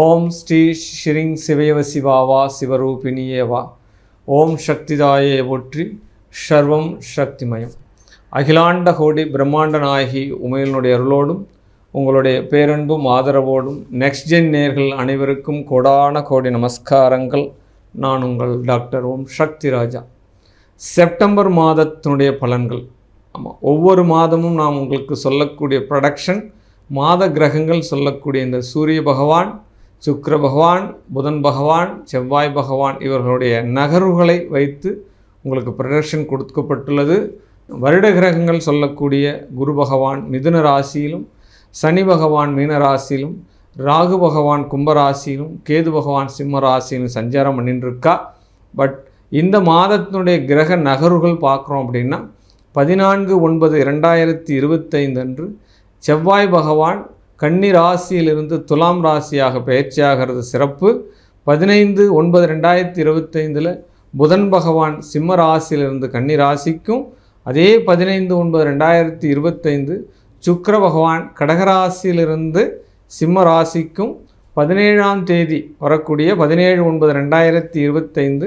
ஓம் ஸ்ரீ ஸ்ரீங் சிவயவ சிவாவா சிவரூபிணியேவா. ஓம் சக்திதாயே ஒற்றி சர்வம் சக்திமயம். அகிலாண்ட கோடி பிரம்மாண்ட நாயகி உமையினுடைய அருளோடும் உங்களுடைய பேரன்பும் ஆதரவோடும் நெக்ஸ்ட் ஜென் நேர்கள் அனைவருக்கும் கோடான கோடி நமஸ்காரங்கள். நான் உங்கள் டாக்டர் ஓம் சக்தி ராஜா. செப்டம்பர் மாதத்தினுடைய பலன்கள். ஆமாம் ஒவ்வொரு மாதமும் நாம் உங்களுக்கு சொல்லக்கூடிய ப்ரொடக்ஷன் மாத கிரகங்கள் சொல்லக்கூடிய இந்த சூரிய பகவான் சுக்கர பகவான் புதன் பகவான் செவ்வாய் பகவான் இவர்களுடைய நகர்வுகளை வைத்து உங்களுக்கு ப்ரொடக்ஷன் கொடுக்கப்பட்டுள்ளது. வருட கிரகங்கள் சொல்லக்கூடிய குரு பகவான் மிதுன ராசியிலும் சனி பகவான் மீன ராசியிலும் ராகு பகவான் கும்பராசியிலும் கேது பகவான் சிம்ம ராசியிலும் சஞ்சாரம் பண்ணிட்டுருக்கா பட் இந்த மாதத்தினுடைய கிரக நகர்வுகள் பார்க்குறோம் அப்படின்னா பதினான்கு ஒன்பது இரண்டாயிரத்தி இருபத்தைந்து அன்று செவ்வாய் பகவான் கன்னி ராசியிலிருந்து துலாம் ராசியாக பயிற்சியாகிறது சிறப்பு. பதினைந்து ஒன்பது ரெண்டாயிரத்தி இருபத்தைந்தில் புதன் பகவான் சிம்ம ராசியிலிருந்து கன்னி ராசிக்கும். அதே பதினைந்து ஒன்பது ரெண்டாயிரத்தி இருபத்தைந்து சுக்கர பகவான் கடகராசியிலிருந்து சிம்ம ராசிக்கும். பதினேழாம் தேதி வரக்கூடிய பதினேழு ஒன்பது ரெண்டாயிரத்தி இருபத்தைந்து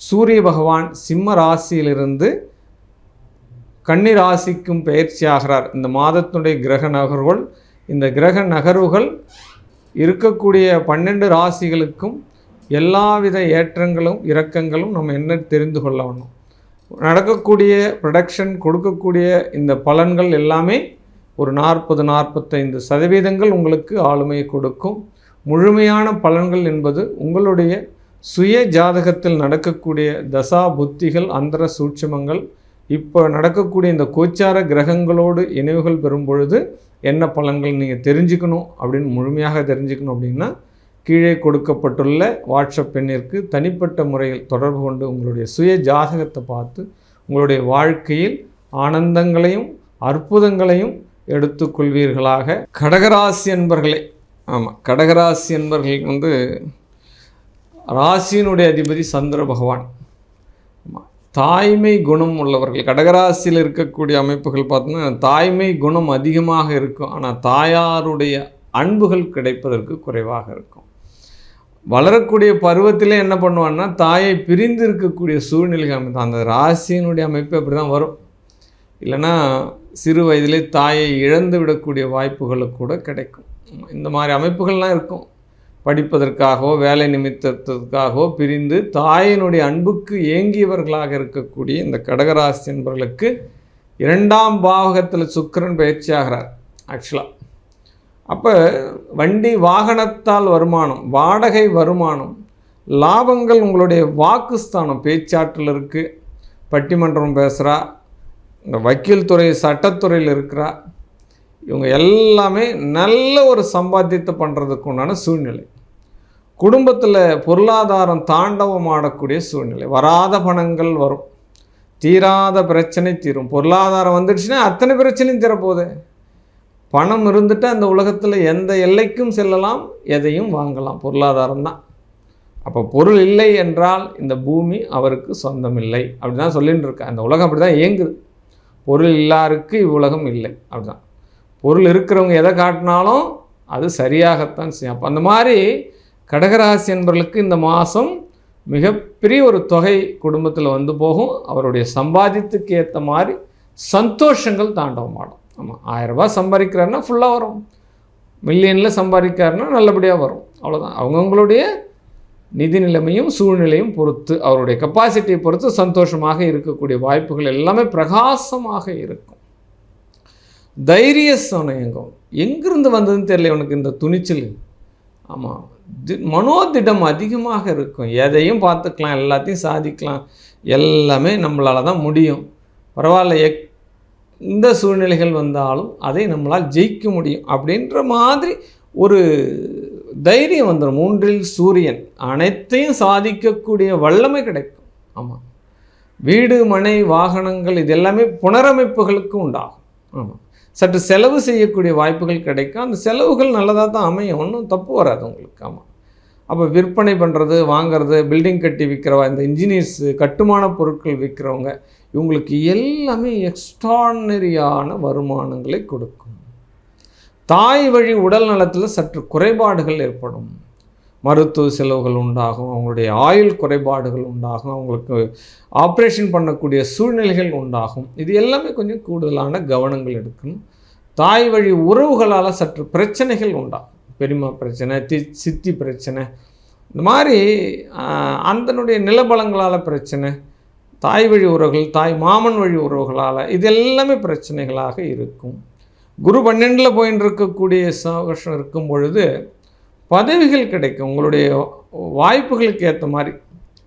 சூரிய பகவான் சிம்ம ராசியிலிருந்து கன்னி ராசிக்கும் பயிற்சியாகிறார். இந்த மாதத்தினுடைய கிரக நகர்வுகள் இந்த கிரக நகர்வுகள் இருக்கக்கூடிய பன்னெண்டு ராசிகளுக்கும் எல்லாவித ஏற்றங்களும் இறக்கங்களும் நம்ம என்ன தெரிந்து கொள்ள வேணும் நடக்கக்கூடிய ப்ரொடக்ஷன் கொடுக்கக்கூடிய இந்த பலன்கள் எல்லாமே ஒரு நாற்பது நாற்பத்தைந்து சதவீதங்கள் உங்களுக்கு ஆளுமையை கொடுக்கும். முழுமையான பலன்கள் என்பது உங்களுடைய சுய ஜாதகத்தில் நடக்கக்கூடிய தசா புத்திகள் அந்தர சூட்சமங்கள் இப்போ நடக்கக்கூடிய இந்த கோச்சார கிரகங்களோடு இணைவுகள் பெறும் பொழுது என்ன பலன்கள் நீங்கள் தெரிஞ்சுக்கணும் அப்படின்னு முழுமையாக தெரிஞ்சுக்கணும் அப்படின்னா கீழே கொடுக்கப்பட்டுள்ள வாட்ஸ்அப் எண்ணிற்கு தனிப்பட்ட முறையில் தொடர்பு கொண்டு உங்களுடைய சுய ஜாதகத்தை பார்த்து உங்களுடைய வாழ்க்கையில் ஆனந்தங்களையும் அற்புதங்களையும் எடுத்துக்கொள்வீர்களாக. கடகராசி என்பர்களே ஆமாம் கடகராசி என்பர்கள் வந்து ராசியினுடைய அதிபதி சந்திர பகவான். தாய்மை குணம் உள்ளவர்கள். கடகராசியில் இருக்கக்கூடிய அமைப்புகள் பார்த்தோன்னா தாய்மை குணம் அதிகமாக இருக்கும். ஆனால் தாயாருடைய அன்புகள் கிடைப்பதற்கு குறைவாக இருக்கும். வளரக்கூடிய பருவத்திலே என்ன பண்ணுவான்னா தாயை பிரிந்து இருக்கக்கூடிய சூழ்நிலைகள் அமைப்பு. அந்த ராசியினுடைய அமைப்பு அப்படி தான் வரும். இல்லைன்னா சிறு வயதிலே தாயை இழந்து விடக்கூடிய வாய்ப்புகளுக்கு கூட கிடைக்கும். இந்த மாதிரி அமைப்புகள்லாம் இருக்கும். படிப்பதற்காகவோ வேலை நிமித்தத்திற்காகவோ பிரிந்து தாயினுடைய அன்புக்கு ஏங்கியவர்களாக இருக்கக்கூடிய இந்த கடகராசி என்பவர்களுக்கு இரண்டாம் பாவகத்தில் சுக்கரன் பயிற்சி ஆகிறார் ஆக்சுவலாக அப்போ வண்டி வாகனத்தால் வருமானம் வாடகை வருமானம் லாபங்கள் உங்களுடைய வாக்குஸ்தானம் பேச்சாற்றில் இருக்குது பட்டிமன்றம் பேசுகிறா இந்த வக்கீல் துறை சட்டத்துறையில் இருக்கிறா இவங்க எல்லாமே நல்ல ஒரு சம்பாத்தியத்தை பண்ணுறதுக்கு உண்டான சூழ்நிலை. குடும்பத்தில் பொருளாதாரம் தாண்டவம் ஆடக்கூடிய சூழ்நிலை. வராத பணங்கள் வரும். தீராத பிரச்சனை தீரும். பொருளாதாரம் வந்துடுச்சுன்னா அத்தனை பிரச்சனையும் தீரப்போகுது. பணம் இருந்துட்டு அந்த உலகத்தில் எந்த எல்லைக்கும் செல்லலாம் எதையும் வாங்கலாம். பொருளாதாரம் தான். அப்போ பொருள் இல்லை என்றால் இந்த பூமி அவருக்கு சொந்தம் இல்லை அப்படி தான் சொல்லிகிட்டு இருக்கேன் அந்த உலகம் அப்படி தான் இயங்குது. பொருள் இல்லாருக்கு இவ்வுலகம் இல்லை. அப்படிதான். பொருள் இருக்கிறவங்க எதை காட்டினாலும் அது சரியாகத்தான் செய்யும். அப்போ அந்த மாதிரி கடகராசி என்பவர்களுக்கு இந்த மாதம் மிகப்பெரிய ஒரு தொகை குடும்பத்தில் வந்து போகும். அவருடைய சம்பாதித்துக்கு ஏற்ற மாதிரி சந்தோஷங்கள் தாண்டவமாடும். ஆமாம் ஆயரரூபா சம்பாதிக்கிறாருன்னா ஃபுல்லாக வரும். மில்லியனில் சம்பாதிக்கிறாருன்னா நல்லபடியாக வரும். அவ்வளோதான் அவங்கவுங்களுடைய நிதி நிலைமையும் சூழ்நிலையும் பொறுத்து அவருடைய கெப்பாசிட்டியை பொறுத்து சந்தோஷமாக இருக்கக்கூடிய வாய்ப்புகள் எல்லாமே பிரகாசமாக இருக்கும். தைரிய சமயங்கம் எங்கிருந்து வந்ததுன்னு தெரியல உனக்கு இந்த துணிச்சல். ஆமாம் மனோதிடம் அதிகமாக இருக்கும். எதையும் பார்த்துக்கலாம் எல்லாத்தையும் சாதிக்கலாம். எல்லாமே நம்மளால் தான் முடியும். பரவாயில்ல எக் இந்த சூழ்நிலைகள் வந்தாலும் அதை நம்மளால் ஜெயிக்க முடியும். அப்படின்ற மாதிரி ஒரு தைரியம் வந்துடும் மூன்றில் சூரியன். அனைத்தையும் சாதிக்கக்கூடிய வல்லமை கிடைக்கும். ஆமாம் வீடு மனை வாகனங்கள் இது எல்லாமே புனரமைப்புகளுக்கு உண்டாகும். ஆமாம் சற்று செலவு செய்யக்கூடிய வாய்ப்புகள் கிடைக்கும். அந்த செலவுகள் நல்லதாக தான் அமையும். ஒன்றும் தப்பு வராது உங்களுக்கு. ஆமாம் அப்போ விற்பனை பண்ணுறது வாங்கிறது பில்டிங் கட்டி விற்கிறவா இந்த இன்ஜினியர்ஸு கட்டுமான பொருட்கள் விற்கிறவங்க இவங்களுக்கு எல்லாமே எக்ஸ்ட்ரானரியான வருமானங்களை கொடுக்கும். தாய் வழி உடல் நலத்தில் சற்று குறைபாடுகள் ஏற்படும். மருத்துவ செலவுகள் உண்டாகும் அவங்களுடைய ஆயுள் குறைபாடுகள் உண்டாகும் அவங்களுக்கு ஆப்ரேஷன் பண்ணக்கூடிய சூழ்நிலைகள் உண்டாகும். இது எல்லாமே கொஞ்சம் கூடுதலான கவனங்கள் எடுக்கணும். தாய் வழி உறவுகளால் சற்று பிரச்சனைகள் உண்டாகும். பெரியமா பிரச்சனை தி சித்தி பிரச்சனை இந்த மாதிரி அந்தனுடைய நிலபலங்களால் பிரச்சனை தாய் வழி உறவுகள் தாய் மாமன் வழி உறவுகளால் இது எல்லாமே பிரச்சனைகளாக இருக்கும். குரு பன்னெண்டில் போயின்னு இருக்கக்கூடிய சவர்ஷம் இருக்கும் பொழுது பதவிகள் கிடைக்கும். உங்களுடைய வாய்ப்புகளுக்கு ஏற்ற மாதிரி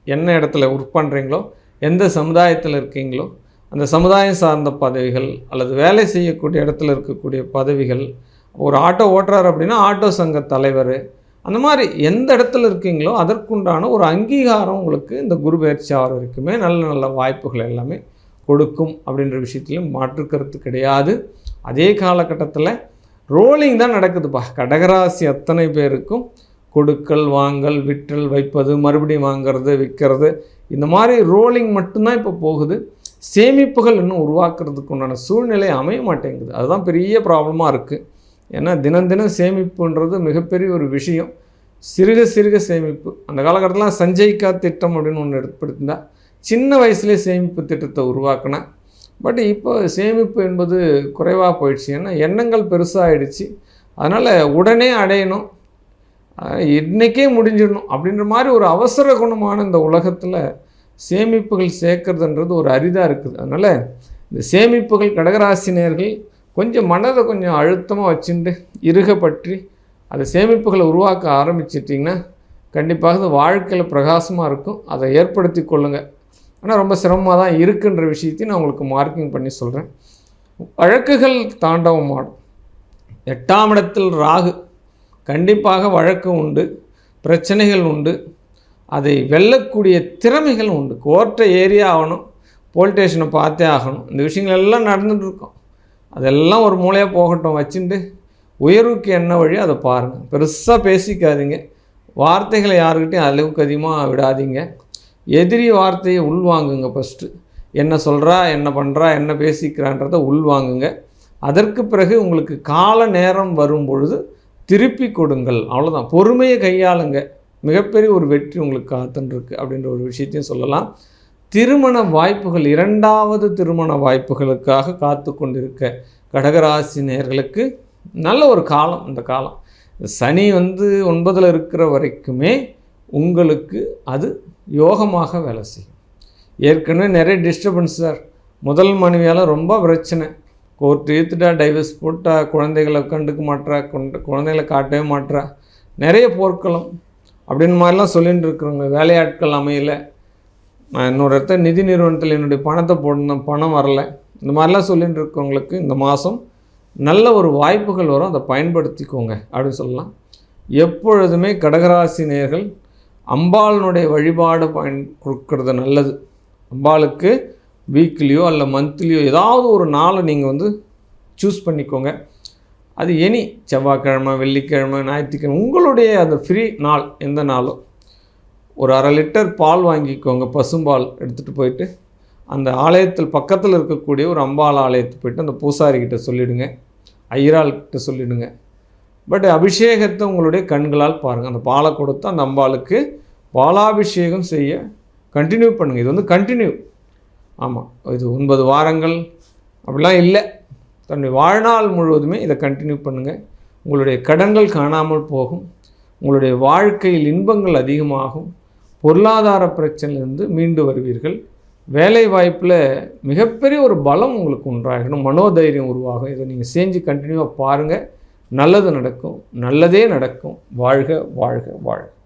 என்ன இடத்துல ஒர்க் பண்ணுறீங்களோ எந்த சமுதாயத்தில் இருக்கீங்களோ அந்த சமுதாயம் சார்ந்த பதவிகள் அல்லது வேலை செய்யக்கூடிய இடத்துல இருக்கக்கூடிய பதவிகள் ஒரு ஆட்டோ ஓட்டுறார் அப்படின்னா ஆட்டோ சங்க தலைவர் அந்த மாதிரி எந்த இடத்துல இருக்கீங்களோ அதற்குண்டான ஒரு அங்கீகாரம் உங்களுக்கு இந்த குரு பயிற்சி வரைக்குமே நல்ல நல்ல வாய்ப்புகள் எல்லாமே கொடுக்கும் அப்படின்ற விஷயத்துலையும் மாற்று கருத்து கிடையாது. அதே காலகட்டத்தில் ரோலிங் தான் நடக்குதுப்பா. கடகராசி அத்தனை பேருக்கும் கொடுக்கல் வாங்கல் விற்றல் வைப்பது மறுபடியும் வாங்கிறது விற்கிறது. இந்த மாதிரி ரோலிங் மட்டும்தான் இப்போ போகுது. சேமிப்புகள் இன்னும் உருவாக்குறதுக்கு உண்டான சூழ்நிலை அமைய மாட்டேங்குது. அதுதான் பெரிய ப்ராப்ளமாக இருக்குது ஏன்னா தினம் தினம் சேமிப்புன்றது மிகப்பெரிய ஒரு விஷயம். சிறுக சிறுக சேமிப்பு. அந்த காலகட்டத்தில் சஞ்சய்கா திட்டம் அப்படின்னு ஒன்று ஏற்படுத்தினா சின்ன வயசுலேயே சேமிப்பு திட்டத்தை உருவாக்கினேன் பட் இப்போ சேமிப்பு என்பது குறைவாக போயிடுச்சு. ஏன்னா எண்ணங்கள் பெருசாகிடுச்சு அதனால் உடனே அடையணும். இன்றைக்கே முடிஞ்சிடணும் அப்படின்ற மாதிரி ஒரு அவசர குணமான இந்த உலகத்தில் சேமிப்புகள் சேர்க்கறதுன்றது ஒரு அரிதாக இருக்குது. அதனால் இந்த சேமிப்புகள் கடகராசினியர்கள் கொஞ்சம் மனதை கொஞ்சம் அழுத்தமாக வச்சுட்டு இருக பற்றி அந்த சேமிப்புகளை உருவாக்க ஆரம்பிச்சிட்டிங்கன்னா கண்டிப்பாக அது வாழ்க்கையில் பிரகாசமாக இருக்கும். அதை ஏற்படுத்தி கொள்ளுங்கள் ஆனால் ரொம்ப சிரமமாக தான் இருக்குன்ற விஷயத்தையும் நான் உங்களுக்கு மார்க்கிங் பண்ணி சொல்கிறேன் வழக்குகள் தாண்டவம் ஆடும் எட்டாம் இடத்தில் ராகு. கண்டிப்பாக வழக்கு உண்டு பிரச்சனைகள் உண்டு அதை வெல்லக்கூடிய திறமைகள் உண்டு. கோர்ட்டை ஏரியா ஆகணும் போலீஸ் ஸ்டேஷனை பார்த்தே ஆகணும். இந்த விஷயங்கள் எல்லாம் நடந்துகிட்ருக்கோம் அதெல்லாம் ஒரு மூலையாக போகட்டும் வச்சுட்டு உயர்வுக்கு என்ன வழி அதை பாருங்கள் பெருசாக பேசிக்காதீங்க. வார்த்தைகளை யாருக்கிட்டையும் அளவுக்கு அதிகமாக விடாதீங்க. எதிரி வார்த்தையை உள்வாங்குங்க ஃபஸ்ட்டு என்ன சொல்கிறா என்ன பண்ணுறா என்ன பேசிக்கிறான்றதை உள்வாங்குங்க. அதற்கு பிறகு உங்களுக்கு கால நேரம் வரும் பொழுது திருப்பி கொடுங்கள். அவ்வளோதான் பொறுமையை கையாளுங்க. மிகப்பெரிய ஒரு வெற்றி உங்களுக்கு காத்துருக்கு அப்படின்ற ஒரு விஷயத்தையும் சொல்லலாம். திருமண வாய்ப்புகள் இரண்டாவது திருமண வாய்ப்புகளுக்காக காத்து கொண்டிருக்க கடகராசி நேர்களுக்கு நல்ல ஒரு காலம் இந்த காலம். சனி வந்து ஒன்பதில் இருக்கிற வரைக்குமே உங்களுக்கு அது யோகமாக வேலை செய்யும். ஏற்கனவே நிறைய டிஸ்டர்பன்ஸ் சார் முதல் மனைவியால் ரொம்ப பிரச்சனை. கோர்ட்டு ஏற்றுட்டா டைவர்ஸ் போட்டா குழந்தைகளை கண்டுக்க மாட்டா கொண்டு குழந்தைகளை காட்டவே மாட்டா நிறைய போர்க்களம். அப்படின்னு மாதிரிலாம் சொல்லிகிட்டு இருக்கிறவங்க வேலையாட்கள் அமையலை. நான் இன்னொரு இடத்த நிதி நிறுவனத்தில் என்னுடைய பணத்தை போடணும் பணம் வரலை. இந்த மாதிரிலாம் சொல்லிகிட்டு இருக்கவங்களுக்கு இந்த மாதம் நல்ல ஒரு வாய்ப்புகள் வரும். அதை பயன்படுத்திக்கோங்க அப்படின்னு சொல்லலாம். எப்பொழுதுமே கடகராசி நேர்கள் அம்பாளினுடைய வழிபாடு பயன் கொடுக்கறது நல்லது. அம்பாளுக்கு வீக்லியோ அல்ல மந்த்லியோ ஏதாவது ஒரு நாளை நீங்கள் வந்து சூஸ் பண்ணிக்கோங்க. அது எனி செவ்வாய்க்கிழமை வெள்ளிக்கிழமை ஞாயிற்றுக்கிழமை உங்களுடைய அந்த ஃப்ரீ நாள் எந்த நாளும் ஒரு அரை லிட்டர் பால் வாங்கிக்கோங்க பசும்பால் எடுத்துகிட்டு போயிட்டு அந்த ஆலயத்தில் பக்கத்தில் இருக்கக்கூடிய ஒரு அம்பாள் ஆலயத்துக்கு போயிட்டு அந்த பூசாரிக்கிட்ட சொல்லிவிடுங்க ஐயராள்கிட்ட சொல்லிவிடுங்க பட் அபிஷேகத்தை உங்களுடைய கண்களால் பாருங்கள் அந்த பாலை கொடுத்து அந்த அம்பாளுக்கு பாலாபிஷேகம் செய்ய கண்டினியூ பண்ணுங்கள் இது வந்து கண்டினியூ ஆமாம் இது ஒன்பது வாரங்கள் அப்படிலாம் இல்லை. தன்னுடைய வாழ்நாள் முழுவதுமே இதை கண்டினியூ பண்ணுங்கள் உங்களுடைய கடன்கள் காணாமல் போகும். உங்களுடைய வாழ்க்கையில் இன்பங்கள் அதிகமாகும். பொருளாதார பிரச்சனையிலிருந்து மீண்டு வருவீர்கள். வேலை வாய்ப்பில் மிகப்பெரிய ஒரு பலம் உங்களுக்கு உண்டாகணும். மனோதைரியம் உருவாகும். இதை நீங்கள் செஞ்சு கண்டினியூவாக பாருங்கள் நல்லது நடக்கும். நல்லதே நடக்கும். வாழ்க வாழ்க வாழ்க.